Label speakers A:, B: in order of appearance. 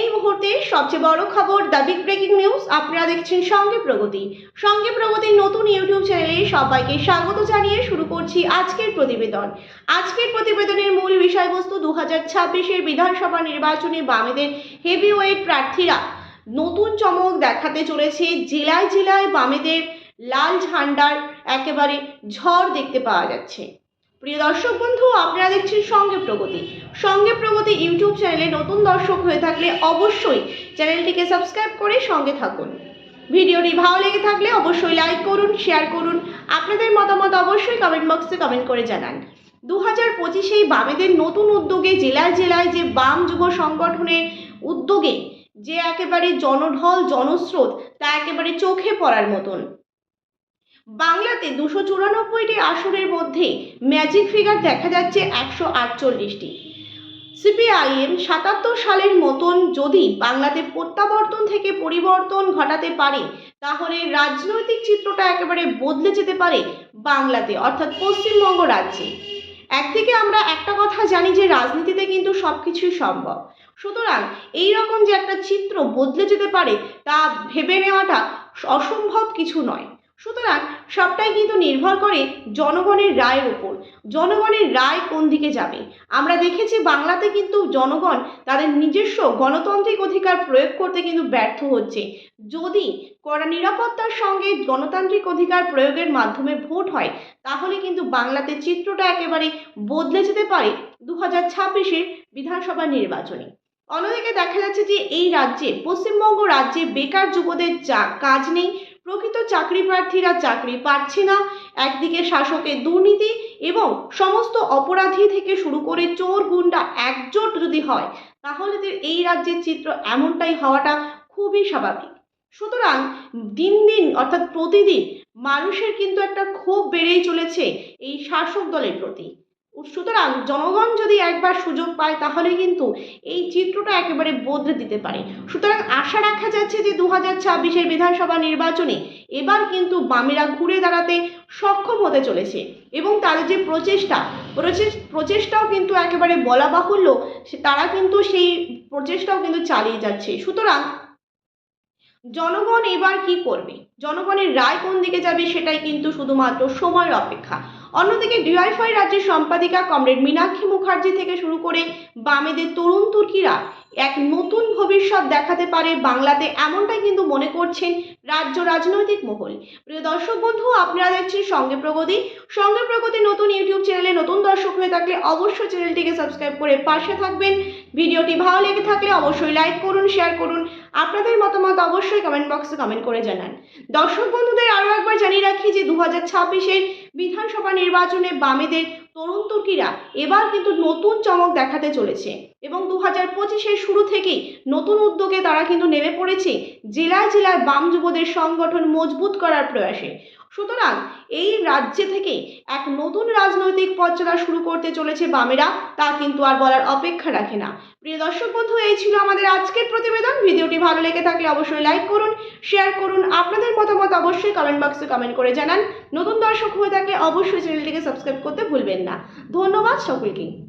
A: এই মুহূর্তে সবচেয়ে বড় খবর দ্য বিগ ব্রেকিং নিউজ। আপনারা দেখছেন সঙ্গে প্রগতি। সঙ্গে প্রগতির নতুন ইউটিউব চ্যানেলে সবাইকে স্বাগত জানিয়ে শুরু করছি আজকের প্রতিবেদন। আজকের প্রতিবেদনের মূল বিষয়বস্তু দু হাজার ছাব্বিশের বিধানসভা নির্বাচনে বামেদের হেভিওয়েট প্রার্থীরা। নতুন চমক দেখাতে চলেছে জেলায় জেলায় বামেদের লাল ঝান্ডার একেবারে ঝড় দেখতে পাওয়া যাচ্ছে। প্রিয় দর্শক বন্ধু, আপনারা দেখছেন সঙ্গে প্রগতি। সঙ্গে প্রগতি ইউটিউব চ্যানেলে নতুন দর্শক হয়ে থাকলে অবশ্যই চ্যানেলটিকে সাবস্ক্রাইব করে সঙ্গে থাকুন। ভিডিওটি ভালো লেগে থাকলে অবশ্যই লাইক করুন, শেয়ার করুন। আপনাদের মতামত অবশ্যই কমেন্ট বক্সে কমেন্ট করে জানান। দু হাজার পঁচিশেই বামেদের নতুন উদ্যোগে জেলায় জেলায় যে বাম যুব সংগঠনের উদ্যোগে যে একেবারে জনঢল, জনস্রোত, তা একেবারে চোখে পড়ার মতন। বাংলাতে দুশো চুরানব্বইটি আসনের মধ্যে ম্যাজিক ফিগার দেখা যাচ্ছে একশো আটচল্লিশটি। সিপিআইএম সাতাত্তর সালের মতন যদি বাংলাতে প্রত্যাবর্তন থেকে পরিবর্তন ঘটাতে পারে, তাহলে রাজনৈতিক চিত্রটা একেবারে বদলে যেতে পারে বাংলাতে, অর্থাৎ পশ্চিমবঙ্গ রাজ্যে। একদিকে আমরা একটা কথা জানি যে রাজনীতিতে কিন্তু সব কিছুই সম্ভব। সুতরাং এই রকম যে একটা চিত্র বদলে যেতে পারে, তা ভেবে নেওয়াটা অসম্ভব কিছু নয়। সুতরাং সবটাই কিন্তু নির্ভর করে জনগণের রায়ের উপর। জনগণের রায় কোন দিকে যাবে? আমরা দেখেছি বাংলাতে কিন্তু জনগণ তাদের নিজস্ব গণতান্ত্রিক অধিকার প্রয়োগ করতে কিন্তু ব্যর্থ হচ্ছে। যদি কড়া নিরাপত্তার সঙ্গে গণতান্ত্রিক অধিকার প্রয়োগের মাধ্যমে ভোট হয়, তাহলে কিন্তু বাংলাতে চিত্রটা একেবারে বদলে যেতে পারে দু হাজার ছাব্বিশের বিধানসভা নির্বাচনে। অন্যদিকে দেখা যাচ্ছে যে এই রাজ্যে, পশ্চিমবঙ্গ রাজ্যে বেকার যুবদের যা- কাজ নেই প্রকৃত চাকরি প্রার্থীরা চাকরি পাচ্ছে না। একদিকে শাসকের দুর্নীতি এবং সমস্ত অপরাধী থেকে শুরু করে চোর গুন্ডা একজোট যদি হয়, তাহলে এই রাজ্যের চিত্র এমনটাই হওয়াটা খুবই স্বাভাবিক। সুতরাং দিন দিন অর্থাৎ প্রতিদিন মানুষের কিন্তু একটা ক্ষোভ বেড়েই চলেছে এই শাসক দলের প্রতি। সুতরাং জনগণ যদি একবার সুযোগ পায়, তাহলে কিন্তু এই চিত্রটা একেবারে বদলে দিতে পারে। সুতরাং আশা রাখা যাচ্ছে যে দু হাজার ছাব্বিশের বিধানসভা নির্বাচনে এবার কিন্তু বামেরা ঘুরে দাঁড়াতে সক্ষম হতে চলেছে এবং তাদের যে প্রচেষ্টা প্রচেষ্টাও কিন্তু একেবারে বলা বাহুল্য তারা কিন্তু সেই প্রচেষ্টাও কিন্তু চালিয়ে যাচ্ছে। সুতরাং জনগণ এবার কি করবে? জনগণের রায় কোন দিকে যাবে সেটাই কিন্তু শুধুমাত্র সময়ের অপেক্ষা। অন্যদিকে ডিওয়াইফাই রাজ্যের সম্পাদিকা কমরেড মীনাক্ষী মুখার্জি থেকে শুরু করে বামেদের তরুণ তুর্কিরা এক নতুন ভবিষ্যৎ দেখাতে পারে বাংলাতে এমনটাই কিন্তু মনে করছেন রাজ্য রাজনৈতিক মহল। প্রিয় দর্শক বন্ধু, আপনারা দেখছেন সঙ্গে প্রগতি। সঙ্গে প্রগতি নতুন ইউটিউব চ্যানেলে নতুন দর্শক হয়ে থাকলে অবশ্যই চ্যানেলটিকে সাবস্ক্রাইব করে পাশে থাকবেন। ভিডিওটি ভালো লেগে থাকলে অবশ্যই লাইক করুন, শেয়ার করুন। আপনাদের মতামত অবশ্যই কমেন্ট বক্সে কমেন্ট করে জানান। দর্শক বন্ধুদের আরও একবার জানিয়ে রাখি যে দু হাজার ছাব্বিশের বিধানসভা নির্বাচনে বামেদের তরুণ তুর্কিরা এবার কিন্তু নতুন চমক দেখাতে চলেছে। এবং দু হাজার পঁচিশের শুরু থেকেই নতুন উদ্যোগে তারা কিন্তু নেমে পড়েছে জেলায় জেলায় বাম যুবদের সংগঠন মজবুত করার প্রয়াসে। সুতরাং এই রাজ্যে থেকে এক নতুন রাজনৈতিক পথ চলা শুরু করতে চলেছে বামেরা, তা কিন্তু আর বলার অপেক্ষা রাখে না। প্রিয় দর্শক বন্ধু, এই ছিল আমাদের আজকের প্রতিবেদন। ভিডিওটি ভালো লেগে থাকলে অবশ্যই লাইক করুন, শেয়ার করুন, আপনাদের মতামত অবশ্যই কমেন্ট বক্সে কমেন্ট করে জানান। নতুন দর্শক হয়ে থাকলে অবশ্যই চ্যানেলটিকে সাবস্ক্রাইব করতে ভুলবেন না। ধন্যবাদ সকলকে।